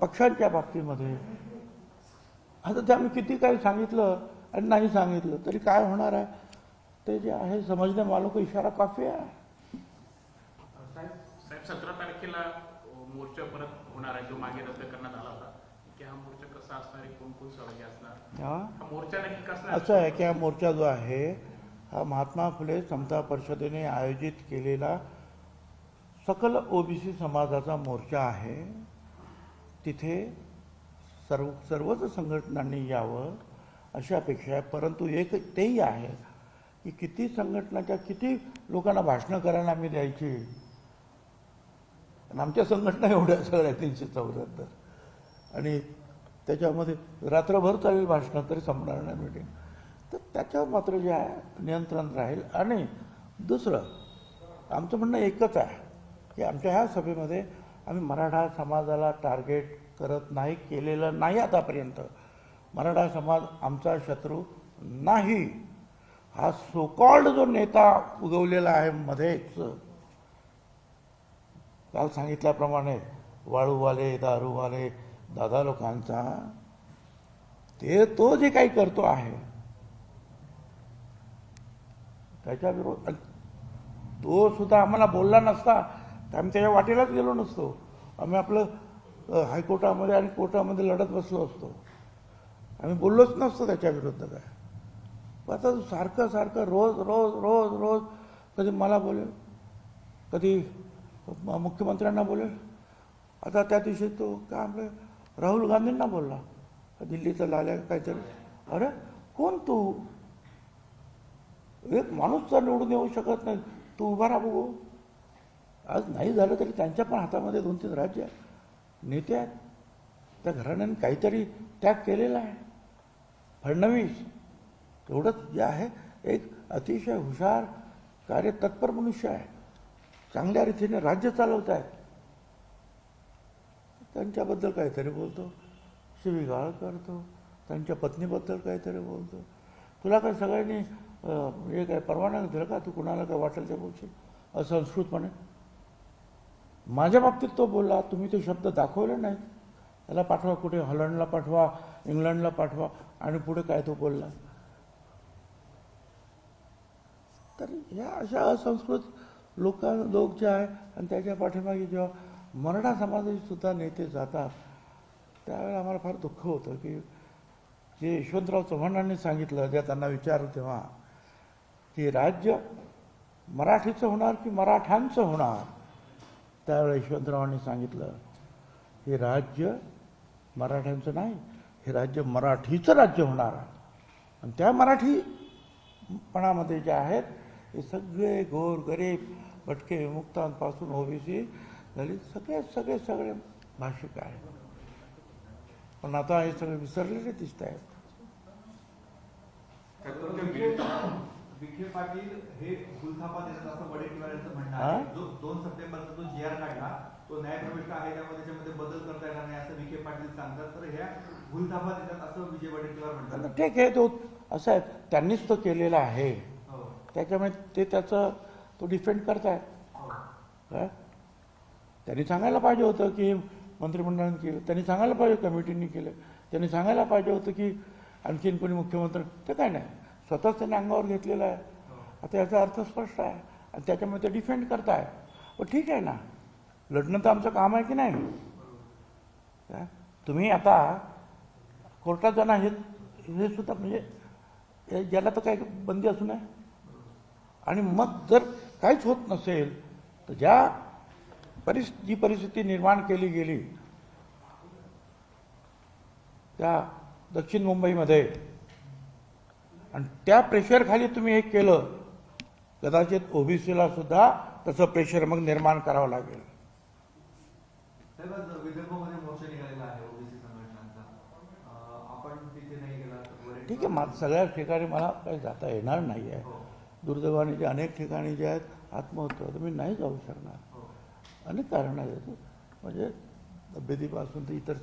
पक्षांच्या बाबतीमध्ये. आता ते आम्ही किती काही सांगितलं आणि नाही सांगितलं तरी काय होणार आहे? ते जे आहे समजणे वालों को इशारा काफी आहे. साहेब सतरा तारखेला मोर्चा परत होणार आहे जो मागे रद्द करण्यात आला होता. की हा मोर्चा कसा असणार कोण कोण सहभागी असणार? मोर्चा नक्की कसा? असं आहे की हा मोर्चा जो आहे हा महात्मा फुले समता परिषदेने आयोजित केलेला सकल ओबीसी समाजाचा मोर्चा आहे. तिथे सर्व सर्वच संघटनांनी यावं अशी अपेक्षा आहे. परंतु एक तेही आहे की किती संघटनाच्या किती लोकांना भाषणं करायला आम्ही द्यायची? आणि आमच्या संघटना एवढ्या सगळ्या तीनशे चौऱ्याहत्तर. आणि त्याच्यामध्ये रात्रभर चालेल भाषणं तरी संपणार नाही मीटिंग तर त्याच्यावर मात्र जे आहे नियंत्रण राहील. आणि दुसरं आमचं म्हणणं एकच आहे की आमच्या ह्या सभेमध्ये आम्ही मराठा समाजाला टार्गेट करत नाही केलेलं नाही आतापर्यंत. मराठा समाज आमचा शत्रू नाही. हा सोकॉल्ड जो नेता उगवलेला आहे मध्येच काल सांगितल्याप्रमाणे वाळूवाले दारूवाले दादा लोकांचा ते तो जे काही करतो आहे त्याच्या विरोध तो सुद्धा आम्हाला बोलला नसता. तर आम्ही त्याच्या वाटेलाच गेलो नसतो. आम्ही आपलं हायकोर्टामध्ये आणि कोर्टामध्ये लढत बसलो असतो. आम्ही बोललोच नसतो त्याच्या विरुद्ध काय. आता सारखं सारखं रोज रोज रोज रोज कधी मला बोलेल कधी मुख्यमंत्र्यांना बोलेल. आता त्या दिवशी तो काय आपलं राहुल गांधींना बोलला दिल्लीचा लाल्या काहीतरी. अरे कोण तू? एक माणूस तर निवडून येऊ शकत नाही. तू उभा राहा बघू. आज नाही झालं तरी त्यांच्या पण हातामध्ये दोन तीन राज्य आहेत. नेते आहेत. त्या घराण्याने काहीतरी त्याग केलेला आहे. फडणवीस एवढंच जे आहे एक अतिशय हुशार कार्यतत्पर मनुष्य आहे. चांगल्या रीतीने राज्य चालवत आहेत. त्यांच्याबद्दल काहीतरी बोलतो. शिवीगाळ करतो. त्यांच्या पत्नीबद्दल काहीतरी बोलतो. तुला काय सगळ्यांनी हे काय परवाना दिलं का? तू कुणाला काय वाटेल ते बोलशील? असंस्कृतपणे. माझ्या बाबतीत तो बोलला तुम्ही ते शब्द दाखवले नाहीत त्याला पाठवा कुठे? हॉलंडला पाठवा इंग्लंडला पाठवा. आणि पुढे काय तो बोलला? तर ह्या अशा असंस्कृत लोकां लोक जे आहे आणि त्याच्या पाठीमागे जेव्हा मराठा समाजाचे सुद्धा नेते जातात त्यावेळेला आम्हाला फार दुःख होतं की जे यशवंतराव चव्हाणांनी सांगितलं ज्या त्यांना विचारलं तेव्हा की राज्य मराठीचं होणार की मराठ्यांचं होणार? त्यावेळेस यशवंतरावांनी सांगितलं हे राज्य मराठ्यांचं नाही हे राज्य मराठीचं राज्य होणार आहे. आणि त्या मराठीपणामध्ये जे आहेत हे सगळे गोर गरीब भटके विमुक्तांपासून ओबीसी दलित सगळे सगळे सगळे भाषिक आहेत. पण आता हे सगळे विसरलेले दिसत आहेत. विखे पाटील हे भूलथापा देतात असं वडेट्टीवार यांचं म्हणणं? आहे. जो दोन सप्टेंबरचा जो जी आर काढला तो न्यायप्रविष्ट आहे त्यामध्ये त्याच्यामध्ये बदल करता येणार नाही असं विखे पाटील सांगतात. तर ह्या भूलथापा देतात असं विजय वडेट्टीवार म्हणतात. ठीक आहे तो असं आहे त्यांनीच तो केलेला आहे. हो, त्याच्यामुळे ते त्याचं तो डिफेंड करतायत. हो. काय त्यांनी सांगायला पाहिजे होतं की मंत्रिमंडळाने केलं त्यांनी सांगायला पाहिजे कमिटीने केलं त्यांनी सांगायला पाहिजे होतं की आणखीन कोणी मुख्यमंत्री ते काय नाही. स्वतःच त्यांनी अंगावर घेतलेलं आहे. आता याचा अर्थ स्पष्ट आहे. आणि त्याच्यामुळे ते डिफेंड करताय. पण ठीक आहे ना. लढणं तर आमचं काम आहे की नाही? काय? तुम्ही आता कोर्टात जाणार हे हे सुद्धा म्हणजे ज्याला तर काही बंदी असू नये. आणि मग जर काहीच होत नसेल तर ज्या परिस जी परिस्थिती निर्माण केली गेली त्या दक्षिण मुंबईमध्ये आणि त्या प्रेशरखाली तुम्ही हे केलं कदाचित ओबीसीला सुद्धा तसं प्रेशर मग निर्माण करावं लागेल. ठीक आहे मा सगळ्या ठिकाणी मला काही जाता येणार नाही आहे हो, दुर्दैवाने जे अनेक ठिकाणी जे आहेत आत्महत्या तर मी नाही जाऊ शकणार. हो. अनेक कारणं आहेत म्हणजे तब्येतीपासून तर इतर